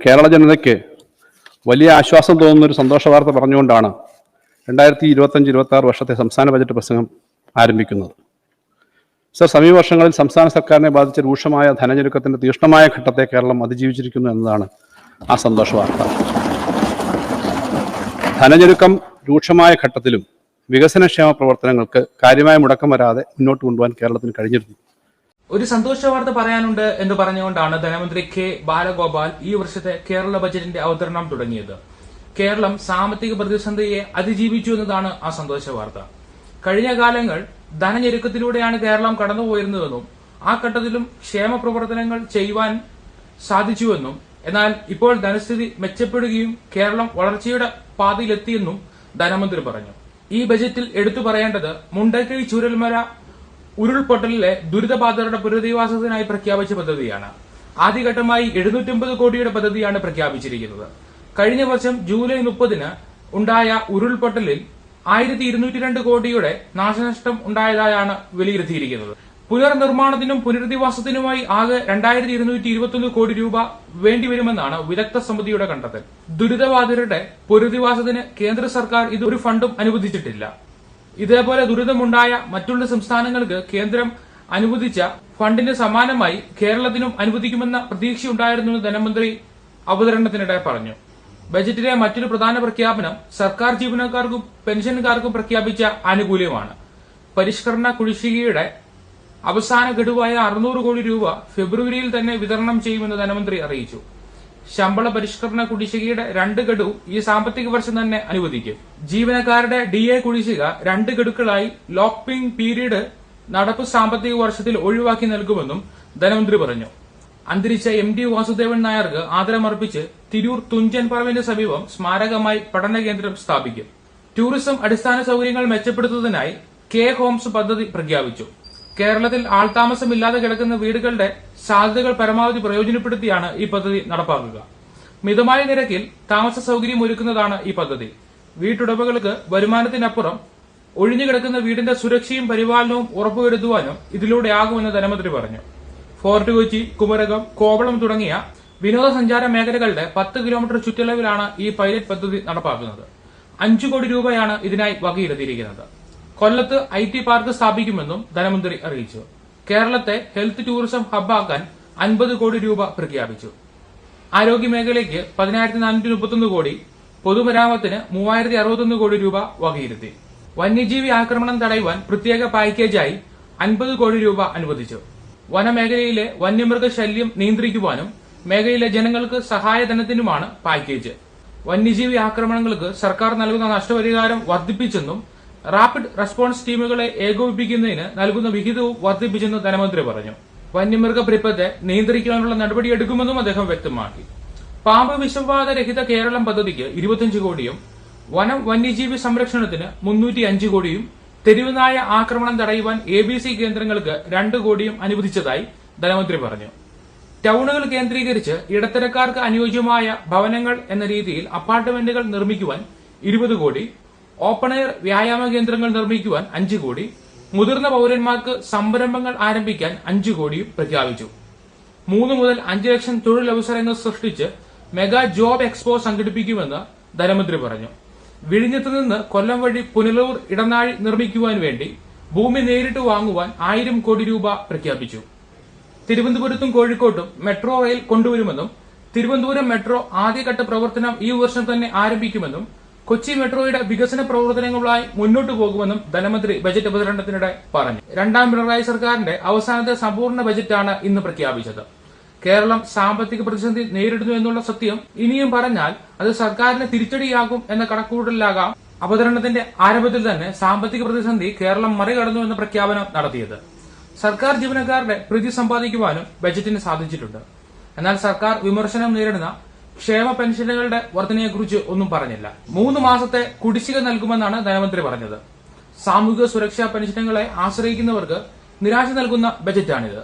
കേരള ജനതയ്ക്ക് വലിയ ആശ്വാസം തോന്നുന്ന ഒരു സന്തോഷ വാർത്ത പറഞ്ഞുകൊണ്ടാണ് രണ്ടായിരത്തി ഇരുപത്തഞ്ച് ഇരുപത്തി ആറ് വർഷത്തെ സംസ്ഥാന ബജറ്റ് പ്രസംഗം ആരംഭിക്കുന്നത്. സർ സമീപ വർഷങ്ങളിൽ സംസ്ഥാന സർക്കാരിനെ ബാധിച്ച രൂക്ഷമായ ധനഞ്ഞുരുക്കത്തിന്റെ തീക്ഷ്ണമായ ഘട്ടത്തെ കേരളം അതിജീവിച്ചിരിക്കുന്നു എന്നതാണ് ആ സന്തോഷ വാർത്ത. ധനഞ്ഞെരുക്കം രൂക്ഷമായ ഘട്ടത്തിലും വികസനക്ഷേമ പ്രവർത്തനങ്ങൾക്ക് കാര്യമായ മുടക്കം വരാതെ മുന്നോട്ട് കൊണ്ടുപോകാൻ കേരളത്തിന് കഴിഞ്ഞിരുന്നു. ഒരു സന്തോഷ വാർത്ത പറയാനുണ്ട് എന്ന് പറഞ്ഞുകൊണ്ടാണ് ധനമന്ത്രി കെ ബാലഗോപാൽ ഈ വർഷത്തെ കേരള ബജറ്റിന്റെ അവതരണം തുടങ്ങിയത്. കേരളം സാമ്പത്തിക പ്രതിസന്ധിയെ അതിജീവിച്ചു എന്നതാണ് ആ സന്തോഷ വാർത്ത. കഴിഞ്ഞ കാലങ്ങൾ ധനഞ്ഞെരുക്കത്തിലൂടെയാണ് കേരളം കടന്നുപോയിരുന്നതെന്നും ആ ഘട്ടത്തിലും ക്ഷേമ പ്രവർത്തനങ്ങൾ ചെയ്യുവാൻ സാധിച്ചുവെന്നും എന്നാൽ ഇപ്പോൾ ധനസ്ഥിതി മെച്ചപ്പെടുകയും കേരളം വളർച്ചയുടെ പാതയിലെത്തിയെന്നും ധനമന്ത്രി പറഞ്ഞു. ഈ ബജറ്റിൽ എടുത്തു പറയേണ്ടത് മുണ്ടക്കൈ ചുരൽമല ഉരുൾപൊട്ടലിലെ ദുരിതബാധിതരുടെ പുനരധിവാസത്തിനായി പ്രഖ്യാപിച്ച പദ്ധതിയാണ്. ആദ്യഘട്ടമായി എഴുന്നൂറ്റമ്പത് കോടിയുടെ പദ്ധതിയാണ് പ്രഖ്യാപിച്ചിരിക്കുന്നത്. കഴിഞ്ഞ വർഷം ജൂലൈ മുപ്പതിന് ഉണ്ടായ ഉരുൾപൊട്ടലിൽ ആയിരത്തി ഇരുന്നൂറ്റി രണ്ട് കോടിയുടെ നാശനഷ്ടം ഉണ്ടായതായാണ് വിലയിരുത്തിയിരിക്കുന്നത്. പുനർനിർമ്മാണത്തിനും പുനരധിവാസത്തിനുമായി ആകെ രണ്ടായിരത്തി ഇരുന്നൂറ്റി ഇരുപത്തൊന്ന് കോടി രൂപ വേണ്ടിവരുമെന്നാണ് വിദഗ്ധ സമിതിയുടെ കണ്ടെത്തൽ. ദുരിതബാധിതരുടെ പുനരധിവാസത്തിന് കേന്ദ്ര സർക്കാർ ഇത് ഒരു ഫണ്ടും അനുവദിച്ചിട്ടില്ല. ഇതേപോലെ ദുരിതമുണ്ടായ മറ്റുള്ള സംസ്ഥാനങ്ങൾക്ക് കേന്ദ്രം അനുവദിച്ച ഫണ്ടിന് സമാനമായി കേരളത്തിനും അനുവദിക്കുമെന്ന പ്രതീക്ഷയുണ്ടായിരുന്നുവെന്ന് ധനമന്ത്രി അവതരണത്തിനിടെ പറഞ്ഞു. ബജറ്റിലെ മറ്റൊരു പ്രധാന പ്രഖ്യാപനം സർക്കാർ ജീവനക്കാർക്കും പെൻഷൻകാർക്കും പ്രഖ്യാപിച്ച ആനുകൂല്യമാണ്. പരിഷ്കരണ കുടിശ്ശികയുടെ അവസാന ഗഡുവായ അറുന്നൂറ് കോടി രൂപ ഫെബ്രുവരിയിൽ തന്നെ വിതരണം ചെയ്യുമെന്ന് ധനമന്ത്രി അറിയിച്ചു. ശമ്പള പരിഷ്കരണ കുടിശ്ശികയുടെ രണ്ട് ഗഡു ഈ സാമ്പത്തിക വർഷം തന്നെ അനുവദിക്കും. ജീവനക്കാരുടെ ഡി എ കുടിശ്ശിക രണ്ട് ഗഡുക്കളായി ലോക്കിംഗ് പീരീഡ് നടപ്പ് സാമ്പത്തിക വർഷത്തിൽ ഒഴിവാക്കി നൽകുമെന്നും ധനമന്ത്രി പറഞ്ഞു. അന്തരിച്ച എം ഡി വാസുദേവൻ നായർക്ക് ആദരമർപ്പിച്ച് തിരൂർ തുഞ്ചൻ പറമ്പിന് സമീപം സ്മാരകമായി പഠന കേന്ദ്രം സ്ഥാപിക്കും. ടൂറിസം അടിസ്ഥാന സൗകര്യങ്ങൾ മെച്ചപ്പെടുത്തുന്നതിനായി കെ ഹോംസ് പദ്ധതി പ്രഖ്യാപിച്ചു. കേരളത്തിൽ ആൾതാമസമില്ലാതെ കിടക്കുന്ന വീടുകളുടെ സാധ്യതകൾ പരമാവധി പ്രയോജനപ്പെടുത്തിയാണ് ഈ പദ്ധതി നടപ്പാക്കുക. മിതമായ നിരക്കിൽ താമസ സൗകര്യം ഒരുക്കുന്നതാണ് ഈ പദ്ധതി. വീട്ടുടമകൾക്ക് വരുമാനത്തിനപ്പുറം ഒഴിഞ്ഞുകിടക്കുന്ന വീടിന്റെ സുരക്ഷയും പരിപാലനവും ഉറപ്പുവരുത്തുവാനും ഇതിലൂടെയാകുമെന്ന് ധനമന്ത്രി പറഞ്ഞു. ഫോർട്ട് കൊച്ചി കുമരകം കോവളം തുടങ്ങിയ വിനോദസഞ്ചാര മേഖലകളുടെ പത്ത് കിലോമീറ്റർ ചുറ്റളവിലാണ് ഈ പൈലറ്റ് പദ്ധതി നടപ്പാക്കുന്നത്. അഞ്ചു കോടി രൂപയാണ് ഇതിനായി വകയിരുത്തിയിരിക്കുന്നത് കൊല്ലത്ത് ഐ ടി പാർക്ക് സ്ഥാപിക്കുമെന്നും ധനമന്ത്രി അറിയിച്ചു. കേരളത്തെ ഹെൽത്ത് ടൂറിസം ഹബ്ബാക്കാൻ അൻപത് കോടി രൂപ പ്രഖ്യാപിച്ചു. ആരോഗ്യമേഖലയ്ക്ക് പതിനായിരത്തി നാനൂറ്റി മുപ്പത്തൊന്ന് കോടി പൊതുമരാമത്തിന് മൂവായിരത്തി അറുപത്തൊന്ന് കോടി രൂപ വകയിരുത്തി. വന്യജീവി ആക്രമണം തടയുവാൻ പ്രത്യേക പാക്കേജായി അൻപത് കോടി രൂപ അനുവദിച്ചു. വനമേഖലയിലെ വന്യമൃഗ ശല്യം നിയന്ത്രിക്കുവാനും മേഖലയിലെ ജനങ്ങൾക്ക് സഹായധനത്തിനുമാണ് പാക്കേജ്. വന്യജീവി ആക്രമണങ്ങൾക്ക് സർക്കാർ നൽകുന്ന നഷ്ടപരിഹാരം വർദ്ധിപ്പിച്ചെന്നും റാപ്പിഡ് റെസ്പോൺസ് ടീമുകളെ ഏകോപിപ്പിക്കുന്നതിന് നൽകുന്ന വിഹിതവും വർദ്ധിപ്പിച്ചെന്ന് ധനമന്ത്രി പറഞ്ഞു. വന്യമൃഗ പ്രിപ്പത്തെ നിയന്ത്രിക്കാനുള്ള നടപടിയെടുക്കുമെന്നും അദ്ദേഹം വ്യക്തമാക്കി. പാമ്പ് വിഷബാധരഹിത കേരളം പദ്ധതിക്ക് ഇരുപത്തിയഞ്ച് കോടിയും വനം വന്യജീവി സംരക്ഷണത്തിന് മുന്നൂറ്റി അഞ്ച് കോടിയും തെരുവുനായ ആക്രമണം തടയുവാൻ എ ബി സി കേന്ദ്രങ്ങൾക്ക് രണ്ട് കോടിയും അനുവദിച്ചതായി ധനമന്ത്രി പറഞ്ഞു. ടൌണുകൾ കേന്ദ്രീകരിച്ച് ഇടത്തരക്കാർക്ക് അനുയോജ്യമായ ഭവനങ്ങൾ എന്ന രീതിയിൽ അപ്പാർട്ട്മെന്റുകൾ നിർമ്മിക്കുവാൻ ഇരുപത് കോടി ഓപ്പൺ എയർ വ്യായാമ കേന്ദ്രങ്ങൾ നിർമ്മിക്കുവാൻ അഞ്ച് കോടി മുതിർന്ന പൌരന്മാർക്ക് സംരംഭങ്ങൾ ആരംഭിക്കാൻ അഞ്ച് കോടിയും പ്രഖ്യാപിച്ചു. മൂന്ന് മുതൽ അഞ്ച് ലക്ഷം തൊഴിലവസരങ്ങൾ സൃഷ്ടിച്ച് മെഗാ ജോബ് എക്സ്പോ സംഘടിപ്പിക്കുമെന്ന് ധനമന്ത്രി പറഞ്ഞു. വിഴിഞ്ഞത്ത് നിന്ന് കൊല്ലം വഴി പുനലൂർ ഇടനാഴി നിർമ്മിക്കുവാൻ വേണ്ടി ഭൂമി നേരിട്ട് വാങ്ങുവാൻ ആയിരം കോടി രൂപ പ്രഖ്യാപിച്ചു. തിരുവനന്തപുരത്തും കോഴിക്കോട്ടും മെട്രോ റെയിൽ കൊണ്ടുവരുമെന്നും തിരുവനന്തപുരം മെട്രോ ആദ്യഘട്ട പ്രവർത്തനം ഈ വർഷം തന്നെ ആരംഭിക്കുമെന്നും കൊച്ചി മെട്രോയുടെ വികസന പ്രവർത്തനങ്ങളുമായി മുന്നോട്ടു പോകുമെന്നും ധനമന്ത്രി ബജറ്റ് അവതരണത്തിനിടെ പറഞ്ഞു. രണ്ടാം പിണറായി സർക്കാരിന്റെ അവസാനത്തെ സമ്പൂർണ ബജറ്റാണ് ഇന്ന് പ്രഖ്യാപിച്ചത്. കേരളം സാമ്പത്തിക പ്രതിസന്ധി നേരിടുന്നു എന്നുള്ള സത്യം ഇനിയും പറഞ്ഞാൽ അത് സർക്കാരിന് തിരിച്ചടിയാകും എന്ന കണക്കുകൂട്ടലിലാകാം അവതരണത്തിന്റെ ആരംഭത്തിൽ തന്നെ സാമ്പത്തിക പ്രതിസന്ധി കേരളം മറികടന്നു എന്ന പ്രഖ്യാപനം നടത്തിയത്. സർക്കാർ ജീവനക്കാരുടെ പ്രീതി സമ്പാദിക്കുവാനും ബജറ്റിന് സാധിച്ചിട്ടുണ്ട്. എന്നാൽ സർക്കാർ വിമർശനം നേരിടുന്ന ക്ഷേമ പെൻഷനുകളുടെ വർധനയെക്കുറിച്ച് ഒന്നും പറഞ്ഞില്ല. മൂന്ന് മാസത്തെ കുടിശ്ശിക നൽകുമെന്നാണ് ധനമന്ത്രി പറഞ്ഞത്. സാമൂഹിക സുരക്ഷാ പെൻഷനുകളെ ആശ്രയിക്കുന്നവർക്ക് നിരാശ നൽകുന്ന ബജറ്റാണിത്.